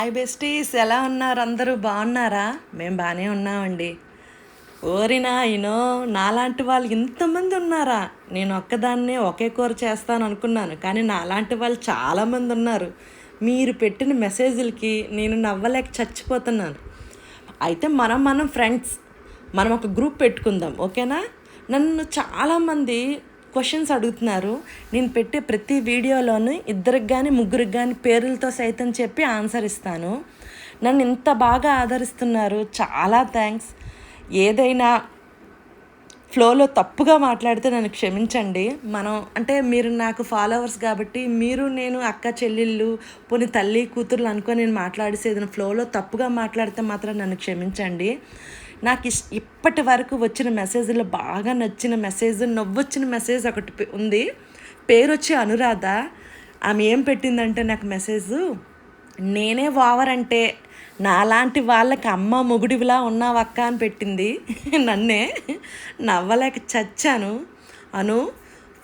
Hi besties ఎలా ఉన్నారు? అందరూ బాగున్నారా? మేము బాగానే ఉన్నామండి. ఓరినా ఈనో నాలాంటి వాళ్ళు ఇంతమంది ఉన్నారా? నేను ఒక్కదాన్నే ఒకే కూర చేస్తాను అనుకున్నాను కానీ నాలాంటి వాళ్ళు చాలామంది ఉన్నారు. మీరు పెట్టిన మెసేజ్లకి నేను నవ్వలేక చచ్చిపోతున్నాను. అయితే మనం మనం ఫ్రెండ్స్ మనం ఒక గ్రూప్ పెట్టుకుందాం ఓకేనా? నన్ను చాలామంది క్వశ్చన్స్ అడుగుతున్నారు. నేను పెట్టే ప్రతి వీడియోలోనూ ఇద్దరికి కానీ ముగ్గురికి కానీ పేర్లతో సైతం చెప్పి ఆన్సర్ ఇస్తాను. నన్ను ఇంత బాగా ఆదరిస్తున్నారు. చాలా థ్యాంక్స్ ఏదైనా ఫ్లోలో తప్పుగా మాట్లాడితే నన్ను క్షమించండి. మనం అంటే మీరు నాకు ఫాలోవర్స్ కాబట్టి మీరు నేను అక్క చెల్లెళ్ళు పోనీ తల్లి కూతుర్లు అనుకొని నేను మాట్లాడేసేది ఫ్లోలో తప్పుగా మాట్లాడితే మాత్రం నన్ను క్షమించండి. నాకు ఇష్ ఇప్పటి వరకు వచ్చిన మెసేజ్లో బాగా నచ్చిన మెసేజ్ నవ్వొచ్చిన మెసేజ్ ఒకటి ఉంది. పేరు వచ్చి అనురాధ. ఆమె ఏం పెట్టిందంటే నాకు మెసేజ్ నేనే ఓవర్ అంటే నాలాంటి వాళ్ళకి అమ్మ మొగుడివిలా ఉన్నావక్క అని పెట్టింది. నన్నే నవ్వలేక చచ్చాను. అను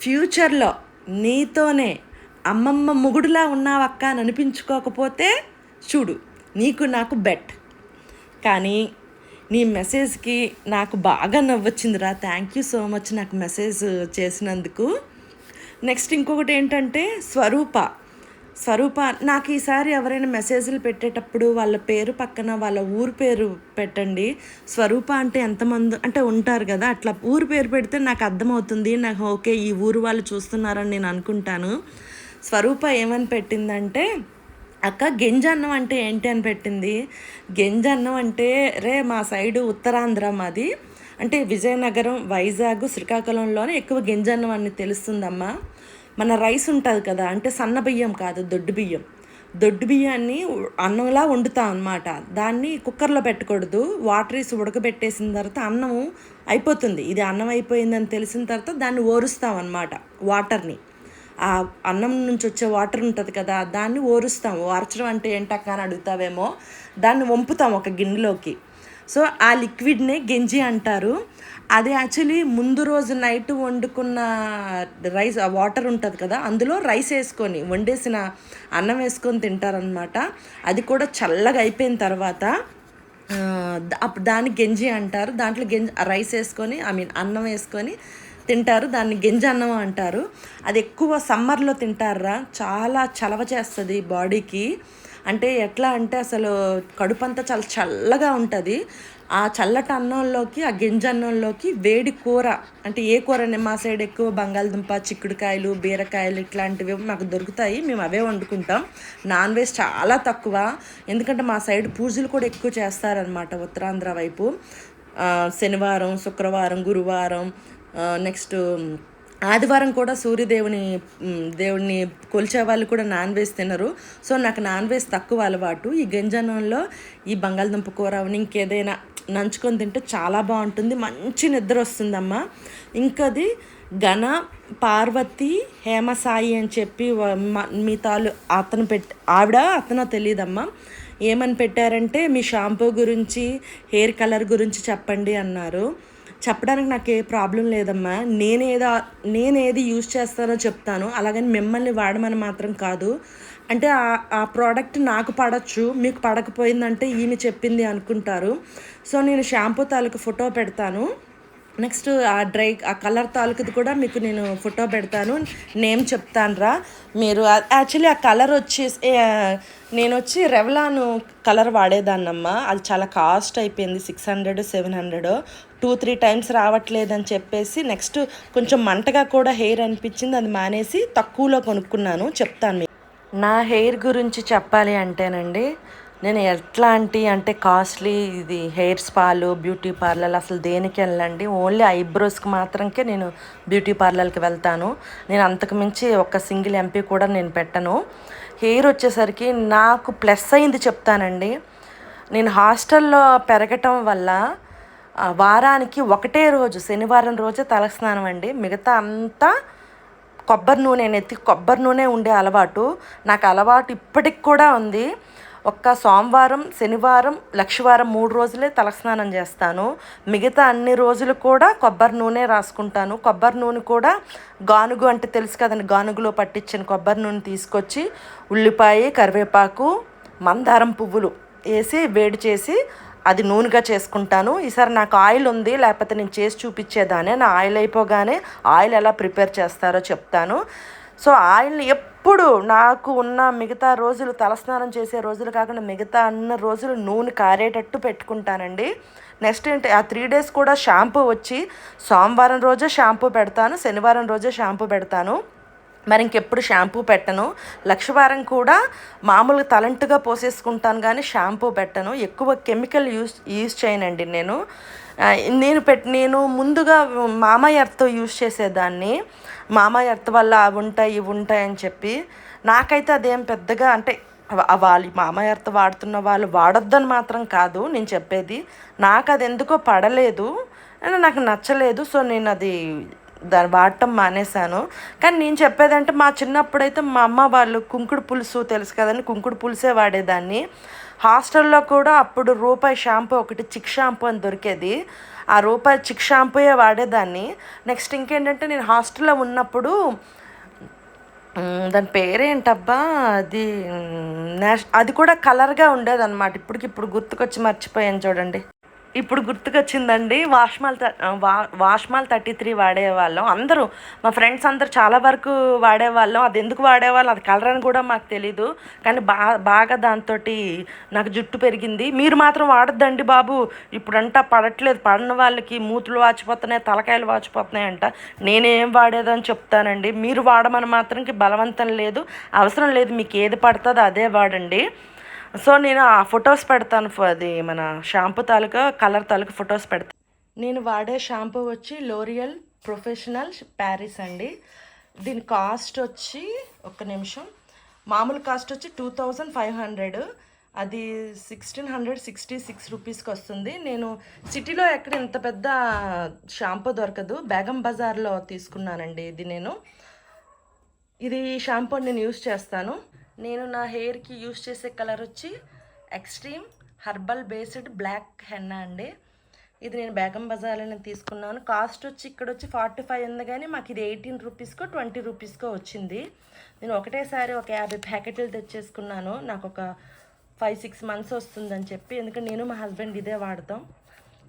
ఫ్యూచర్లో నీతోనే అమ్మమ్మ మొగుడులా ఉన్నావక్క అని అనిపించుకోకపోతే చూడు నీకు నాకు బెట్. కానీ నీ మెసేజ్కి నాకు బాగా నవ్వొచ్చిందిరా. థ్యాంక్ యూ సో మచ్ నాకు మెసేజ్ చేసినందుకు. నెక్స్ట్ ఇంకొకటి ఏంటంటే స్వరూప. స్వరూప నాకు ఈసారి ఎవరైనా మెసేజ్లు పెట్టేటప్పుడు వాళ్ళ పేరు పక్కన వాళ్ళ ఊరు పేరు పెట్టండి. స్వరూప అంటే ఎంతమంది అంటే ఉంటారు కదా అట్లా ఊరు పేరు పెడితే నాకు అర్థమవుతుంది నాకు ఓకే ఈ ఊరు వాళ్ళు చూస్తున్నారని నేను అనుకుంటాను. స్వరూప ఏమని పెట్టిందంటే అక్క గింజన్నం అంటే ఏంటి అని పెట్టింది? గింజన్నం అంటే రే మా సైడు ఉత్తరాంధ్ర మాది అంటే విజయనగరం వైజాగ్ శ్రీకాకుళంలోనే ఎక్కువ గింజన్నం అని తెలుస్తుందమ్మా. మన రైస్ ఉంటుంది కదా అంటే సన్న బియ్యం కాదు దొడ్డు బియ్యం. దొడ్డు బియ్యాన్ని అన్నంలా వండుతాం అనమాట దాన్ని కుక్కర్లో పెట్టకూడదు వాటర్ వేసి ఉడకబెట్టేసిన తర్వాత అన్నం అయిపోతుంది. ఇది అన్నం అయిపోయిందని తెలిసిన తర్వాత దాన్ని ఓరుస్తాం అనమాట వాటర్ని. ఆ అన్నం నుంచి వచ్చే వాటర్ ఉంటుంది కదా దాన్ని ఓరుస్తాము. ఓర్చడం అంటే ఏంటక్క అని అడుగుతావేమో. దాన్ని వంపుతాం ఒక గిన్నెలోకి. సో ఆ లిక్విడ్నే గెంజి అంటారు. అది యాక్చువల్లీ ముందు రోజు నైట్ వండుకున్న రైస్ ఆ వాటర్ ఉంటుంది కదా అందులో రైస్ వేసుకొని వండేసిన అన్నం వేసుకొని తింటారనమాట అది కూడా చల్లగా అయిపోయిన తర్వాత అప్పుడు దాన్ని గెంజి అంటారు. దాంట్లో గెంజి రైస్ వేసుకొని ఐ మీన్ అన్నం వేసుకొని తింటారు దాన్ని గింజన్నం అన్నం అంటారు. అది ఎక్కువ సమ్మర్లో తింటారా? చాలా చలవ చేస్తుంది బాడీకి. అంటే ఎట్లా అంటే అసలు కడుపు అంతా చాలా చల్లగా ఉంటుంది. ఆ చల్లటి అన్నంలోకి ఆ గింజ అన్నంలోకి వేడి కూర అంటే ఏ కూరనే మా సైడ్ ఎక్కువ బంగాళదుంప చిక్కుడుకాయలు బీరకాయలు ఇట్లాంటివి మాకు దొరుకుతాయి. మేము అవే వండుకుంటాం. నాన్ వెజ్ చాలా తక్కువ. ఎందుకంటే మా సైడ్ పూజలు కూడా ఎక్కువ చేస్తారనమాట ఉత్తరాంధ్ర వైపు. శనివారం శుక్రవారం గురువారం నెక్స్ట్ ఆదివారం కూడా సూర్యదేవుని దేవుడిని కొలిచే వాళ్ళు కూడా నాన్ వెజ్ తినరు. సో నాకు నాన్ వెజ్ తక్కువ అలవాటు. ఈ గంజనంలో ఈ బంగాళదుంప కూర ఇంకేదైనా నంచుకొని తింటే చాలా బాగుంటుంది. మంచి నిద్ర వస్తుందమ్మా. ఇంకది ఘన పార్వతి హేమసాయి అని చెప్పి మీ తాలు అతను పెట్టి ఆవిడ అతనో తెలియదమ్మా ఏమని పెట్టారంటే మీ షాంపూ గురించి హెయిర్ కలర్ గురించి చెప్పండి అన్నారు. చెప్పడానికి నాకు ఏ ప్రాబ్లం లేదమ్మా. నేనేదా నేనేది యూజ్ చేస్తానో చెప్తాను. అలాగని మిమ్మల్ని వాడమని మాత్రం కాదు. అంటే ఆ ఆ ప్రోడక్ట్ నాకు పడచ్చు మీకు పడకపోయిందంటే ఈమె చెప్పింది అనుకుంటారు. సో నేను షాంపూ తాలూకు ఫోటో పెడతాను. నెక్స్ట్ ఆ డ్రై ఆ కలర్ తాలూకుది కూడా మీకు నేను ఫోటో పెడతాను. నేమ్ చెప్తాను రా మీరు యాక్చువల్లీ ఆ కలర్ వచ్చేసి నేను వచ్చి రెవలాను కలర్ వాడేదాన్నమ్మా. అది చాలా కాస్ట్ అయిపోయింది six hundred seven hundred. Two three times రావట్లేదని చెప్పేసి నెక్స్ట్ కొంచెం మంటగా కూడా హెయిర్ అనిపించింది అది మానేసి తక్కువలో కొనుక్కున్నాను. చెప్తాను మీకు. నా హెయిర్ గురించి చెప్పాలి అంటేనండి నేను ఎట్లాంటి అంటే కాస్ట్లీ ఇది హెయిర్ స్పాలు బ్యూటీ పార్లర్ అసలు దేనికి వెళ్ళండి ఓన్లీ ఐబ్రోస్కి మాత్రంకే నేను బ్యూటీ పార్లర్కి వెళ్తాను. నేను అంతకు మించి ఒక సింగిల్ ఎంపీ కూడా నేను పెట్టను. హెయిర్ వచ్చేసరికి నాకు ప్లస్ అయింది చెప్తానండి. నేను హాస్టల్లో పెరగటం వల్ల వారానికి ఒకటే రోజు శనివారం రోజే తలస్నానం అండి. మిగతా అంతా కొబ్బరి నూనె నెత్తి కొబ్బరి నూనె ఉండే అలవాటు. నాకు అలవాటు ఇప్పటికి కూడా ఉంది. ఒక్క సోమవారం శనివారం లక్షవారం మూడు రోజులే తలస్నానం చేస్తాను. మిగతా అన్ని రోజులు కూడా కొబ్బరి నూనె రాసుకుంటాను. కొబ్బరి నూనె కూడా గానుగు అంటే తెలుసు కదండి గానుగులో పట్టించిన కొబ్బరి నూనె తీసుకొచ్చి ఉల్లిపాయ కరివేపాకు మందారం పువ్వులు వేసి వేడి చేసి అది నూనెగా చేసుకుంటాను. ఈసారి నాకు ఆయిల్ ఉంది లేకపోతే నేను చేసి చూపించేదానే నా ఆయిల్ అయిపోగానే ఆయిల్ ఎలా ప్రిపేర్ చేస్తారో చెప్తాను. సో ఆయిల్ని ఎప్పుడు అప్పుడు నాకు ఉన్న మిగతా రోజులు తలస్నానం చేసే రోజులు కాకుండా మిగతా అన్న రోజులు నూనె కారేటట్టు పెట్టుకుంటానండి. నెక్స్ట్ ఏంటి ఆ త్రీ డేస్ కూడా షాంపూ వచ్చి సోమవారం రోజే షాంపూ పెడతాను శనివారం రోజే షాంపూ పెడతాను. మరి ఇంకెప్పుడు షాంపూ పెట్టను. లక్షవారం కూడా మామూలుగా తలంటుగా పోసేసుకుంటాను కానీ షాంపూ పెట్టను. ఎక్కువ కెమికల్ యూస్ యూజ్ చేయనండి నేను. నేను పెట్ నేను ముందుగా మామయ్య ఎర్త్ యూస్ చేసేదాన్ని. మామయ్య ఎర్త్ వల్ల అవి ఉంటాయి ఇవి ఉంటాయి అని చెప్పి. నాకైతే అదేం పెద్దగా అంటే వాళ్ళు మామయ్య ఎర్త్ వాడుతున్న వాళ్ళు వాడొద్దని మాత్రం కాదు నేను చెప్పేది. నాకు అది ఎందుకో పడలేదు నాకు నచ్చలేదు సో నేను అది దాన్ని వాడటం మానేశాను. కానీ నేను చెప్పేదంటే మా చిన్నప్పుడైతే మా అమ్మ వాళ్ళు కుంకుడు పులుసు తెలుసు కదండి కుంకుడు పులుసే వాడేదాన్ని. హాస్టల్లో కూడా అప్పుడు రూపాయి షాంపూ ఒకటి చిక్ షాంపూ అని దొరికేది. ఆ రూపాయి చిక్ షాంపూయే వాడేదాన్ని. నెక్స్ట్ ఇంకేంటంటే నేను హాస్టల్లో ఉన్నప్పుడు దాని పేరేంటబ్బా? అది నేష్ అది కూడా కలర్గా ఉండేదన్నమాట. ఇప్పటికిప్పుడు ఇప్పటికి ఇప్పుడు గుర్తుకొచ్చి మర్చిపోయాను చూడండి. ఇప్పుడు గుర్తుకొచ్చిందండి వాష్మాల్ వా వాష్మాల్ థర్టీ త్రీ వాడేవాళ్ళం. అందరూ మా ఫ్రెండ్స్ అందరూ చాలా వరకు వాడేవాళ్ళం. అది ఎందుకు వాడేవాళ్ళం? అది కలర్ అని కూడా మాకు తెలీదు. కానీ బా బాగా దాంతో నాకు జుట్టు పెరిగింది. మీరు మాత్రం వాడద్దండి బాబు. ఇప్పుడంతా పడట్లేదు. పడిన వాళ్ళకి మూతులు వాచిపోతున్నాయి తలకాయలు వాచిపోతున్నాయి అంట. నేనేం వాడేదని చెప్తానండి. మీరు వాడమని మాత్రంకి బలవంతం లేదు. అవసరం లేదు. మీకు ఏది పడుతుందో అదే వాడండి. సో నేను ఆ ఫొటోస్ పెడతాను అది మన షాంపూ తాలూకా కలర్ తాలూకా ఫొటోస్ పెడతాను నేను వాడే షాంపూ వచ్చి లోరియల్ ప్రొఫెషనల్ ప్యారిస్ అండి. దీని కాస్ట్ వచ్చి ఒక్క నిమిషం. మామూలు కాస్ట్ వచ్చి టూ థౌజండ్ ఫైవ్ హండ్రెడ్ అది సిక్స్టీన్ హండ్రెడ్ సిక్స్టీ సిక్స్ రూపీస్కి వస్తుంది. నేను సిటీలో ఎక్కడ ఇంత పెద్ద షాంపూ దొరకదు. బేగం బజార్లో తీసుకున్నానండి ఇది నేను. ఇది షాంపూ నేను యూస్ చేస్తాను. నేను నా హెయిర్కి యూస్ చేసే కలర్ వచ్చి extreme herbal based black henna అండి. ఇది నేను బేగం బజార్లో తీసుకున్నాను. కాస్ట్ వచ్చి ఇక్కడ వచ్చి ఫార్టీ ఫైవ్ ఉంది కానీ మాకు ఇది ఎయిటీన్ రూపీస్కో ట్వంటీ రూపీస్కో వచ్చింది. నేను ఒకటేసారి ఒక యాభై ప్యాకెట్లు తెచ్చేసుకున్నాను. నాకు ఒక ఫైవ్ సిక్స్ మంత్స్ వస్తుందని చెప్పి. ఎందుకంటే నేను మా హస్బెండ్ ఇదే వాడతాం.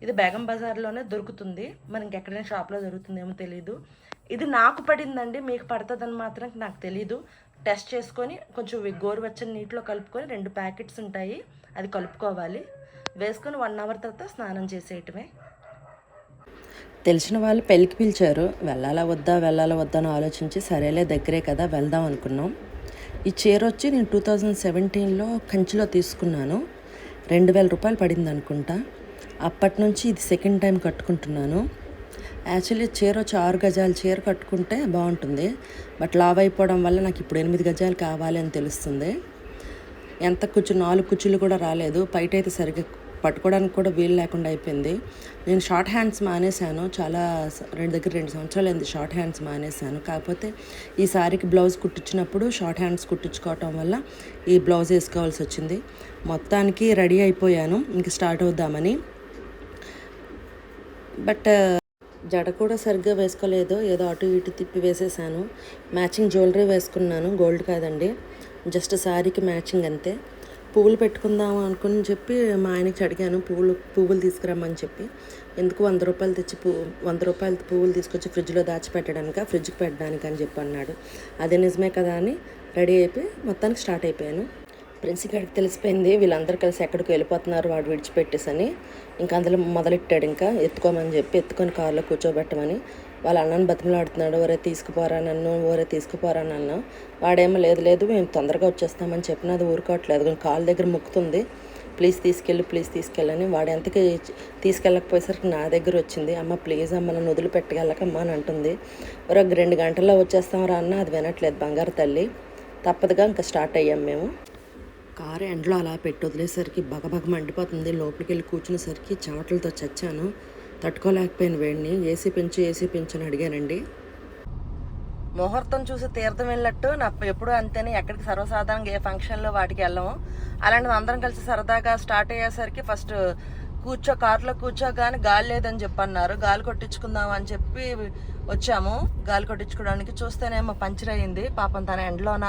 ఇది బేగం బజార్లోనే దొరుకుతుంది. మనకి ఎక్కడైనా షాప్లో దొరుకుతుందేమో తెలియదు ఇది నాకు పడిందండి మీకు పడుతుందని మాత్రం నాకు తెలీదు. టెస్ట్ చేసుకొని కొంచెం గోరువెచ్చని నీటిలో కలుపుకొని రెండు ప్యాకెట్స్ ఉంటాయి అది కలుపుకోవాలి. వేసుకొని వన్ అవర్ తర్వాత స్నానం చేసేయటమే. తెలిసిన వాళ్ళు పెళ్ళికి పిలిచారు వెళ్ళాలా వద్దా వెళ్ళాలా వద్దా అని ఆలోచించి సరేలే దగ్గరే కదా వెళ్దాం అనుకున్నాం. ఈ చీర వచ్చి నేను టూ థౌజండ్ సెవెంటీన్లో కంచిలో తీసుకున్నాను. రెండు వేల రూపాయలు పడింది అనుకుంటా అప్పటి నుంచి ఇది సెకండ్ టైం కట్టుకుంటున్నాను. యాక్చువల్లీ చీర వచ్చి ఆరు గజాల చీర కట్టుకుంటే బాగుంటుంది. బట్ లావ్ అయిపోవడం వల్ల నాకు ఇప్పుడు ఎనిమిది గజాలు కావాలి అని తెలుస్తుంది. ఎంత కుచ్చు నాలుగు కుచ్చులు కూడా రాలేదు. బయట అయితే సరిగ్గా పట్టుకోవడానికి కూడా వీలు లేకుండా అయిపోయింది. నేను షార్ట్ హ్యాండ్స్ మానేశాను. చాలా రెండు దగ్గర రెండు సంవత్సరాలు అయింది షార్ట్ హ్యాండ్స్ మానేశాను. కాకపోతే ఈ సారీకి బ్లౌజ్ కుట్టించినప్పుడు షార్ట్ హ్యాండ్స్ కుట్టించుకోవటం వల్ల ఈ బ్లౌజ్ వేసుకోవాల్సి వచ్చింది. మొత్తానికి రెడీ అయిపోయాను. ఇంక స్టార్ట్ అవుద్దామని బట్ జడ కూడా సరిగ్గా వేసుకోలేదు. ఏదో అటు ఇటు తిప్పి వేసేసాను. మ్యాచింగ్ జ్యువెలరీ వేసుకున్నాను. గోల్డ్ కాదండి. జస్ట్ శారీకి మ్యాచింగ్ అంతే. పువ్వులు పెట్టుకుందాం అనుకుని చెప్పి మా ఆయనకి అడిగాను. పువ్వులు పువ్వులు తీసుకురమ్మని చెప్పి. ఎందుకు వంద రూపాయలు తెచ్చి పువ్వు వంద రూపాయలు పువ్వులు తీసుకొచ్చి ఫ్రిడ్జ్లో దాచిపెట్టడానికి? ఫ్రిడ్జ్కి పెట్టడానికి? అని చెప్పి అన్నాడు. అదే నిజమే కదా అని రెడీ అయిపోయి మొత్తానికి స్టార్ట్ అయిపోయాను. ప్రిన్స్ గారికి తెలిసిపోయింది. వీళ్ళందరూ కలిసి ఎక్కడికి వెళ్ళిపోతున్నారు. వాడు విడిచిపెట్టేసని. ఇంకా అందులో మొదలెట్టాడు ఇంకా. ఎత్తుకోమని చెప్పి ఎత్తుకొని కారులో కూర్చోబెట్టమని. వాళ్ళ అన్నను బతిమలాడుతున్నాడు. ఒరే తీసుకుపోరా నన్ను. ఒరే తీసుకుపోరా నన్ను. వాడేమో లేదు లేదు మేము తొందరగా వచ్చేస్తామని చెప్పినా అది ఊరుకోవట్లేదు. కానీ కాళ్ళ దగ్గర ముక్కుతుంది. ప్లీజ్ తీసుకెళ్ళి ప్లీజ్ తీసుకెళ్ళని. వాడు ఎంతకి తీసుకెళ్ళకపోయేసరికి నా దగ్గర వచ్చింది. అమ్మ ప్లీజ్ అమ్మ నన్ను వదిలిపెట్టగలకమ్మా అని అంటుంది. ఒక రెండు గంటల్లో వచ్చేస్తాం రా అన్న. అది వినట్లేదు బంగారు తల్లి. తప్పదుగా ఇంకా స్టార్ట్ అయ్యాం మేము. కారు ఎండలో అలా పెట్టి వదిలేసరికి బగబగ మండిపోతుంది. లోపలికి వెళ్ళి కూర్చునేసరికి చెమటలతో చచ్చాను. తట్టుకోలేకపోయాను వేడిని. ఏసీ పెంచు ఏసీ పెంచు అని అడిగానండి. ముహూర్తం చూసి తీర్థం వెళ్ళినట్టు నాకు ఎప్పుడు అంతేనే. ఎక్కడికి సర్వసాధారణంగా ఏ ఫంక్షన్లో వాటికి వెళ్ళము. అలాంటిది అందరం కలిసి సరదాగా స్టార్ట్ అయ్యేసరికి ఫస్ట్ కూర్చో కారులో కూర్చోగానే గాలి లేదని చెప్పి అన్నారు గాలి కొట్టించుకుందాం అని చెప్పి వచ్చాము. గాలి కొట్టించుకోవడానికి చూస్తేనేమో పంచర్ అయింది పాపం తన ఎండలోన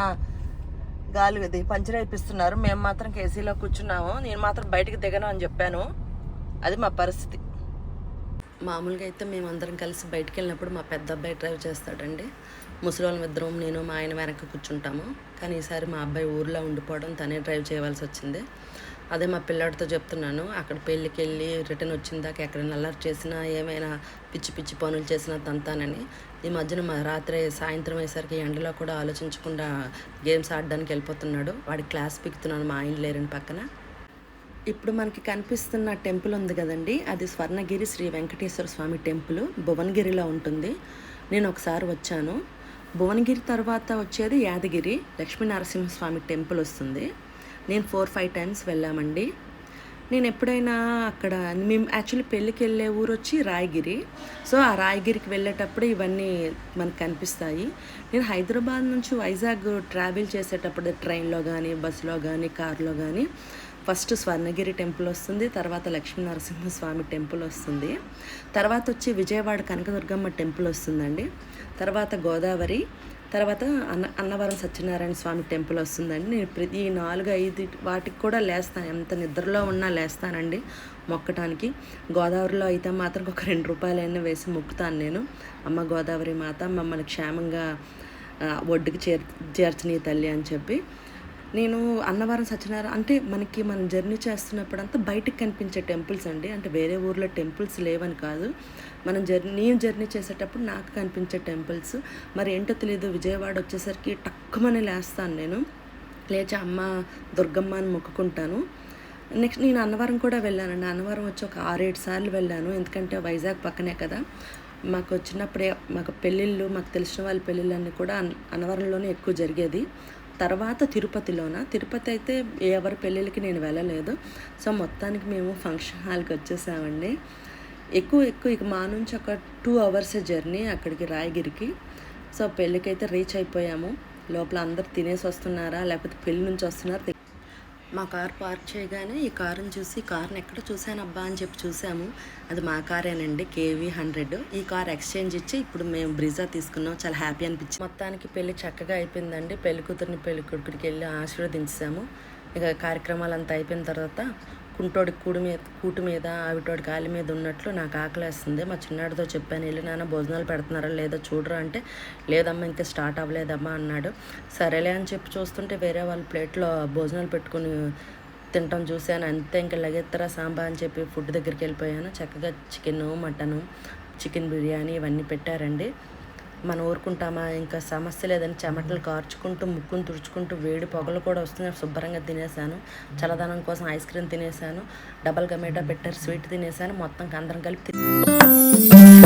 గాలి ఇది పంచర్ అయిపిస్తున్నారు. మేము మాత్రం కేసీలో కూర్చున్నాము. నేను మాత్రం బయటకు దిగను అని చెప్పాను. అది మా పరిస్థితి. మామూలుగా అయితే మేమందరం కలిసి బయటికి వెళ్ళినప్పుడు మా పెద్ద అబ్బాయి డ్రైవ్ చేస్తాడండి. ముసలి ఇద్దరం నేను మా ఆయన వెనక్కి కూర్చుంటాము. కానీ ఈసారి మా అబ్బాయి ఊర్లో ఉండిపోవడం తనే డ్రైవ్ చేయవలసి వచ్చింది. అదే మా పిల్లాడితో చెప్తున్నాను. అక్కడ పెళ్ళికి వెళ్ళి రిటర్న్ వచ్చిన దాకా ఎక్కడైనా అల్లరి చేసినా ఏమైనా పిచ్చి పిచ్చి పనులు చేసినా తంతానని. ఈ మధ్యన మా రాత్రి సాయంత్రం అయ్యేసరికి ఎండలో కూడా ఆలోచించకుండా గేమ్స్ ఆడడానికి వెళ్ళిపోతున్నాడు. వాడి క్లాస్ పిక్కుతున్నాను మా ఆయన లేరని పక్కన. ఇప్పుడు మనకి కనిపిస్తున్న టెంపుల్ ఉంది కదండి. అది స్వర్ణగిరి శ్రీ వెంకటేశ్వర స్వామి టెంపుల్. భువనగిరిలో ఉంటుంది. నేను ఒకసారి వచ్చాను. భువనగిరి తర్వాత వచ్చేది యాదగిరి లక్ష్మీనరసింహస్వామి టెంపుల్ వస్తుంది. నేను ఫోర్ ఫైవ్ టైమ్స్ వెళ్ళామండి. నేను ఎప్పుడైనా అక్కడ మేము యాక్చువల్లీ పెళ్ళికి వెళ్ళే ఊరు వచ్చి రాయగిరి. సో ఆ రాయగిరికి వెళ్ళేటప్పుడు ఇవన్నీ మనకు కనిపిస్తాయి. నేను హైదరాబాద్ నుంచి వైజాగ్ ట్రావెల్ చేసేటప్పుడు ట్రైన్లో కానీ బస్సులో కానీ కార్లో కానీ ఫస్ట్ స్వర్ణగిరి టెంపుల్ వస్తుంది తర్వాత లక్ష్మీనరసింహస్వామి టెంపుల్ వస్తుంది. తర్వాత వచ్చి విజయవాడ కనకదుర్గమ్మ టెంపుల్ వస్తుందండి. తర్వాత గోదావరి తర్వాత అన్న అన్నవరం సత్యనారాయణ స్వామి టెంపుల్ వస్తుందండి. నేను ప్రతి నాలుగు ఐదు వాటికి కూడా లేస్తాను. ఎంత నిద్రలో ఉన్నా లేస్తానండి మొక్కటానికి. గోదావరిలో అయితే మాత్రం ఒక రెండు రూపాయలైనా వేసి మొక్కుతాను నేను. అమ్మ గోదావరి మాత మమ్మల్ని క్షేమంగా ఒడ్డుకు చేర్ చేర్చని తల్లి అని చెప్పి. నేను అన్నవరం సత్యనారాయణ అంటే మనకి మనం జర్నీ చేస్తున్నప్పుడు అంతా బయటకు కనిపించే టెంపుల్స్ అండి. అంటే వేరే ఊర్లో టెంపుల్స్ లేవని కాదు. మనం జర్నీ నేను జర్నీ చేసేటప్పుడు నాకు కనిపించే టెంపుల్స్. మరి ఏంటో తెలియదు విజయవాడ వచ్చేసరికి టక్కుమని లేస్తాను నేను. లేచి అమ్మ దుర్గమ్మ అని మొక్కుకుంటాను. నెక్స్ట్ నేను అన్నవరం కూడా వెళ్ళానండి. అన్నవరం వచ్చి ఒక ఆరేడు సార్లు వెళ్ళాను. ఎందుకంటే వైజాగ్ పక్కనే కదా. మాకు వచ్చినప్పుడే మాకు పెళ్ళిళ్ళు మాకు తెలిసిన వాళ్ళ పెళ్ళిళ్ళన్నీ కూడా అన్- అన్నవరంలోనే ఎక్కువ జరిగేది. తర్వాత తిరుపతిలోన? తిరుపతి అయితే ఎవరి పెళ్ళిళ్ళకి నేను వెళ్ళలేదు. సో మొత్తానికి మేము ఫంక్షన్ హాల్కి వచ్చేసామండి. ఎక్కువ ఎక్కువ ఇక మా నుంచి ఒక టూ అవర్స్ జర్నీ అక్కడికి రాయగిరికి. సో పెళ్ళికైతే రీచ్ అయిపోయాము. లోపల అందరు తినేసి వస్తున్నారా? లేకపోతే పెళ్ళి నుంచి వస్తున్నారా? మా కార్ పార్క్ చేయగానే ఈ కారుని చూసి కార్ని ఎక్కడ చూశాను అబ్బా అని చెప్పి చూసాము. అది మా కారేనండి కేవీ హండ్రెడ్. ఈ కార్ ఎక్స్చేంజ్ ఇచ్చి ఇప్పుడు మేము బ్రిజా తీసుకున్నాం. చాలా హ్యాపీ అనిపించింది. మొత్తానికి పెళ్ళి చక్కగా అయిపోయిందండి. పెళ్ళి కూతురిని పెళ్ళి కొడుకుడికి వెళ్ళి ఆశీర్వదించాము ఇక కార్యక్రమాలు అంతా అయిపోయిన తర్వాత కుంటోడి కూడి మీద కూటి మీద ఆవిటోడి కాలి మీద ఉన్నట్లు నాకు ఆకలేస్తుంది. మా చిన్నాడితో చెప్పాను వెళ్ళి నాన్న భోజనాలు పెడుతున్నారా లేదా చూడరా అంటే లేదమ్మా ఇంకా స్టార్ట్ అవ్వలేదమ్మా అన్నాడు. సరేలే అని చెప్పి చూస్తుంటే వేరే వాళ్ళ ప్లేట్లో భోజనాలు పెట్టుకుని తింటాం చూశాను. అంతే ఇంకా లగెత్తరా సాంబా అని చెప్పి ఫుడ్ దగ్గరికి వెళ్ళిపోయాను. చక్కగా చికెన్ మటను చికెన్ బిర్యానీ ఇవన్నీ పెట్టారండి. మనం ఊరుకుంటామా? ఇంకా సమస్య లేదని చెమటలు కార్చుకుంటూ ముక్కును తుడుచుకుంటూ వేడి పొగలు కూడా వస్తున్నాయి. శుభ్రంగా తినేసాను చల్లదనం కోసం ఐస్ క్రీమ్ తినేసాను డబల్ గమేటా పెట్టారు. స్వీట్ తినేసాను మొత్తం అందరం కలిపి తిని-